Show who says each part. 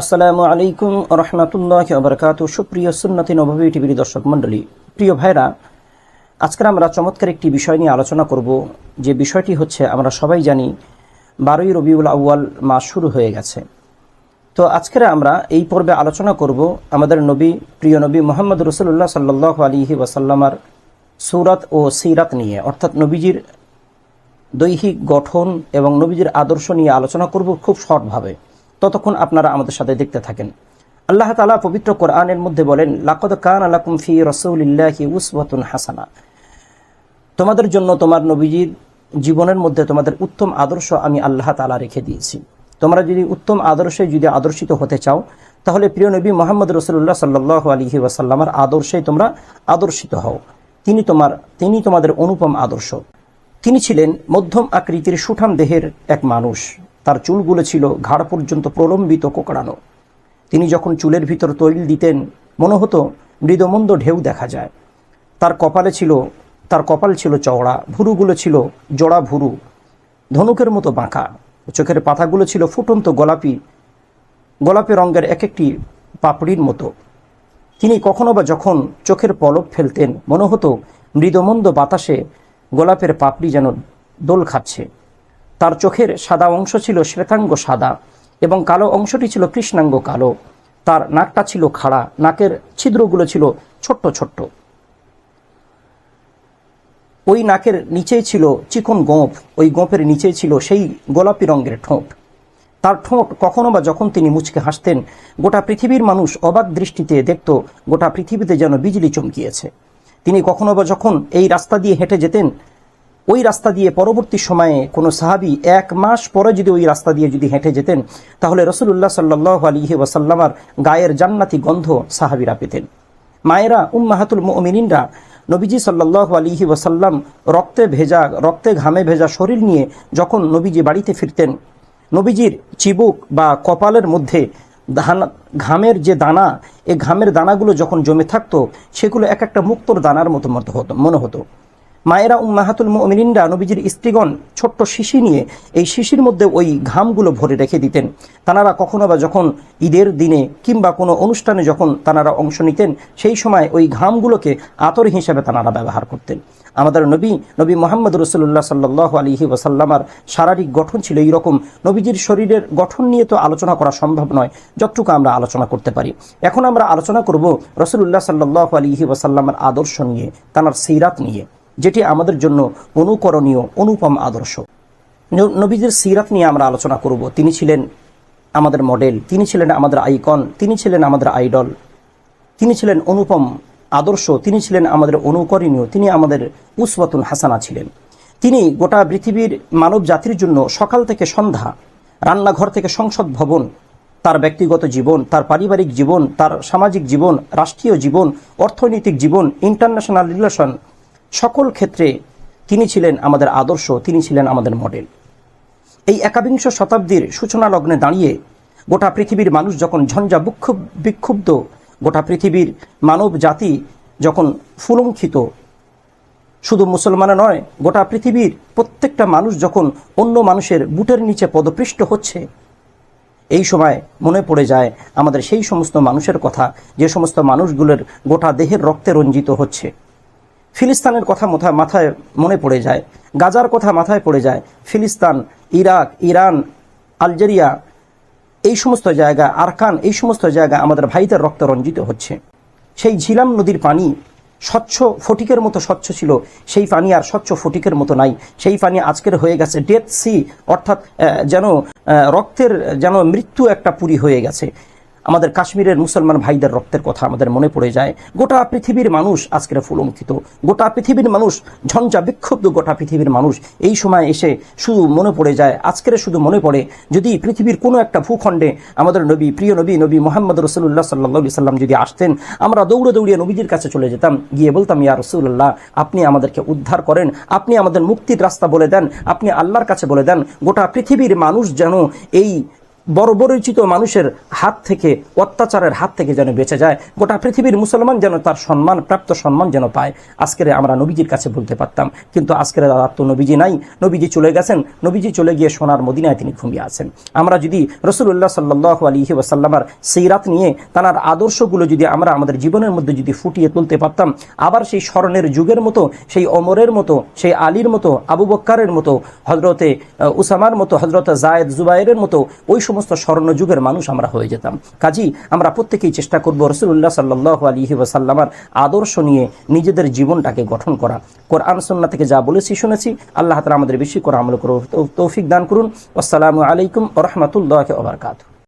Speaker 1: আসসালামু আলাইকুম রহমতুল্লাহ আবরকাত সুপ্রিয় সুন্নতি নবী টিভির দর্শক মণ্ডলী, প্রিয় ভাইরা আজকের আমরা চমৎকার একটি বিষয় নিয়ে আলোচনা করব। যে বিষয়টি হচ্ছে, আমরা সবাই জানি, বারোই রবিউল আউ্য়াল মাস শুরু হয়ে গেছে। তো আজকের আমরা এই পর্বে আলোচনা করব আমাদের নবী, প্রিয় নবী মোহাম্মদ রসুল্লাহ সাল্লাহ আলিহি ওয়াসাল্লামার সৌরাত ও সিরাত নিয়ে, অর্থাৎ নবীজির দৈহিক গঠন এবং নবীজির আদর্শ নিয়ে আলোচনা করব খুব শর্টভাবে। ততক্ষণ আপনারা আমাদের সাথে দেখতে থাকেন। আল্লাহ তালা পবিত্র কোরআনের মধ্যে বলেন, লাকদ কান আলাকুম ফি রসুলিল্লাহি উসওয়াতুন হাসানা। তোমাদের জন্য তোমার নবীজির জীবনের মধ্যে তোমাদের উত্তম আদর্শ আমি আল্লাহ তালা রেখে দিয়েছি। তোমরা যদি উত্তম আদর্শে যদি আদর্শিত হতে চাও, তাহলে প্রিয় নবী মোহাম্মদ রসুল্লাহ সাল্লাহ আলহি ওয়াসাল্লামার আদর্শে তোমরা আদর্শিত হও। তিনি তোমার, তিনি তোমাদের অনুপম আদর্শ। তিনি ছিলেন মধ্যম আকৃতির সুঠাম দেহের এক মানুষ। তার চুলগুলো ছিল ঘাড় পর্যন্ত প্রলম্বিত কোকড়ানো। তিনি যখন চুলের ভিতর তৈল দিতেন, মনে হতো মৃদমন্দ ঢেউ দেখা যায়। তার কপালে ছিল, তার কপাল ছিল চওড়া, ভুরুগুলো ছিল জোড়া ভুরু, ধনুকের মতো বাঁকা, চোখের পাতাগুলো ছিল ফুটন্ত গোলাপি গোলাপি রঙের এক একটি পাপড়ির মতো। তিনি কখনো বা যখন চোখের পলক ফেলতেন, মনে হতো মৃদমন্দ বাতাসে গোলাপের পাপড়ি যেন দোল খাচ্ছে। তার চোখের সাদা অংশ ছিল শ্বেতাঙ্গ সাদা এবং কালো অংশটি ছিল কৃষ্ণাঙ্গ কালো। তার নাকটা ছিল খাড়া, নাকের ছিদ্রগুলো ছিল ছোট্ট ছোট্ট। ওই নাকের নিচেই ছিল চিকন গোঁপ ওই গোঁপের নিচেই ছিল সেই গোলাপি রঙের ঠোঁট। তার ঠোঁট কখনো বা যখন তিনি মুচকে হাসতেন, গোটা পৃথিবীর মানুষ অবাক দৃষ্টিতে দেখত গোটা পৃথিবীতে যেন বিজলি চমকিয়েছে। তিনি কখনো বা যখন এই রাস্তা দিয়ে হেঁটে যেতেন ওই রাস্তা দিয়ে পরবর্তী সময়ে কোনো সাহাবি এক মাস পরে যদি ওই রাস্তা দিয়ে যদি হেঁটে যেতেন, তাহলে রসুল্লাহ সাল্লাহ আলিহি ওয়াসাল্লামার গায়ের জান্নাতি গন্ধ সাহাবিরা পেতেন। মায়েরা, উম্মাহাতুল মমিনিনরা নবীজি সাল্লাহ আলিহি ওয়াসাল্লাম রক্তে ভেজা, রক্তে ঘামে ভেজা শরীর নিয়ে যখন নবীজি বাড়িতে ফিরতেন, নবীজির চিবুক বা কপালের মধ্যে ঘামের যে দানা এই ঘামের দানাগুলো যখন জমে থাকতো, সেগুলো এক একটা মুক্তর দানার মতো মতো হতো, মনে হতো। মায়েরা উম্মাহাতুল মমিনিনরা নবীজির স্ত্রীগণ ছোট্ট শিশি নিয়ে এই শিশির মধ্যে ওই ঘামগুলো ভরে রেখে দিতেন। তানারা কখনো বা যখন ঈদের দিনে কিংবা কোনো অনুষ্ঠানে যখন তানারা অংশ নিতেন, সেই সময় ওই ঘামগুলোকে আতর হিসেবে তানারা ব্যবহার করতেন। আমাদের নবী নবী মোহাম্মদ রসুল্লাহ সাল্লাহ আলহি ওসাল্লামার শারীরিক গঠন ছিল এইরকম। নবীজির শরীরের গঠন নিয়ে তো আলোচনা করা সম্ভব নয়, যতটুকু আমরা আলোচনা করতে পারি। এখন আমরা আলোচনা করব রসুল্লাহ সাল্লাহ আলহি ওসাল্লামার আদর্শ নিয়ে, তানার সিরাত নিয়ে। যেটি আমাদের জন্য অনুকরণীয়, অনুপম আদর্শ। নবীজির সিরাত নিয়ে আমরা আলোচনা করব। তিনি ছিলেন আমাদের মডেল, তিনি ছিলেন আমাদের আইকন, তিনি ছিলেন আমাদের আইডল, তিনি ছিলেন অনুপম আদর্শ, তিনি ছিলেন আমাদের অনুকরণীয়, তিনি আমাদের উসওয়াতুন হাসানা ছিলেন। তিনি গোটা পৃথিবীর মানব জাতির জন্য সকাল থেকে সন্ধ্যা, রান্নাঘর থেকে সংসদ ভবন, তার ব্যক্তিগত জীবন, তার পারিবারিক জীবন, তার সামাজিক জীবন, রাষ্ট্রীয় জীবন, অর্থনৈতিক জীবন ইন্টারন্যাশনাল রিলেশন সকল ক্ষেত্রে তিনি ছিলেন আমাদের আদর্শ, তিনি ছিলেন আমাদের মডেল। এই একাবিংশ শতাব্দীর সূচনা লগ্নে দাঁড়িয়ে গোটা পৃথিবীর মানুষ যখন ঝঞ্ঝা বিক্ষুব বিক্ষুব্ধ, গোটা পৃথিবীর মানব জাতি যখন ফুলঙ্কিত শুধু মুসলমানে নয়, গোটা পৃথিবীর প্রত্যেকটা মানুষ যখন অন্য মানুষের বুটের নিচে পদপৃষ্ট হচ্ছে, এই সময় মনে পড়ে যায় আমাদের সেই সমস্ত মানুষের কথা, যে সমস্ত মানুষগুলোর গোটা দেহের রক্তে রঞ্জিত হচ্ছে। ফিলিস্তানের কথা মাথা মাথায় মনে পড়ে যায়। গাজার কথা মাথায় পড়ে যায়। ফিলিস্তান, ইরাক, ইরান, আলজেরিয়া, এই সমস্ত জায়গা, আরকান, এই সমস্ত জায়গা আমাদের ভাইদের রক্ত রঞ্জিত হচ্ছে। সেই ঝিলাম নদীর পানি স্বচ্ছ ফটিকের মতো স্বচ্ছ ছিল। সেই পানি আর স্বচ্ছ ফটিকের মতো নাই। সেই পানি আজকের হয়ে গেছে ডেথ সি অর্থাৎ যেন রক্তের যেন মৃত্যু একটা পুরী হয়ে গেছে। আমাদের কাশ্মীরের মুসলমান ভাইদের রক্তের কথা আমাদের মনে পড়ে যায়। গোটা পৃথিবীর মানুষ আজকের ফুলঙ্কিত গোটা পৃথিবীর মানুষ, ঝঞ্ঝা বিক্ষুব্ধ গোটা পৃথিবীর মানুষ এই সময় এসে শুধু মনে পড়ে যায়, আজকের শুধু মনে পড়ে যদি পৃথিবীর কোনো একটা ভূখণ্ডে আমাদের নবী, প্রিয় নবী নবী মোহাম্মদ রসুল্লাহ সাল্লা সাল্লাম যদি আসতেন, আমরা দৌড়ে দৌড়িয়ে নবীজির কাছে চলে যেতাম, গিয়ে বলতাম, ইয়া রসুল্লাহ আপনি আমাদেরকে উদ্ধার করেন, আপনি আমাদের মুক্তির রাস্তা বলে দেন, আপনি আল্লাহর কাছে বলে দেন, গোটা পৃথিবীর মানুষ যেন এই বর্বরিচিত মানুষের হাত থেকে, অত্যাচারের হাত থেকে যেন বেঁচে যায়, গোটা পৃথিবীর মুসলমান যেন তার সম্মান, প্রাপ্ত সম্মান যেন পায়। আজকের আমরা নবীজির কাছে বলতে পারতাম, কিন্তু আজকের আর তো নবীজি নাই, নবীজি চলে গেছেন, নবীজি চলে গিয়ে সোনার মদিনায় তিনি ঘুমিয়ে আছেন। আমরা যদি রসুল্লাহ সাল্লাহ আলহি ওয়াসাল্লামার সেই রাত নিয়ে তার আদর্শগুলো যদি আমরা আমাদের জীবনের মধ্যে যদি ফুটিয়ে তুলতে পারতাম, আবার সেই স্মরণের যুগের মতো, সেই অমরের মতো, সেই আলীর মতো, আবু বক্কারের মতো হজরতে উসামার মতো হজরত জায়েদ জুবাইরের মতো, ওই সমস্ত স্বর্ণ যুগের মানুষ আমরা হয়ে যেতাম। কাজী, আমরা প্রত্যেকেই চেষ্টা করব রসুল্লাহ সাল্লাহ আলহি ওয়াসাল্লামার আদর্শ নিয়ে নিজেদের জীবনটাকে গঠন করা। কোরআন সন্না থেকে যা বলেছি, শুনেছি। আল্লাহ তালা আমাদের বেশি করে আমল করো, তৌফিক দান করুন। আসসালামু আলাইকুম রহমতুল্লাহ ওবরকাত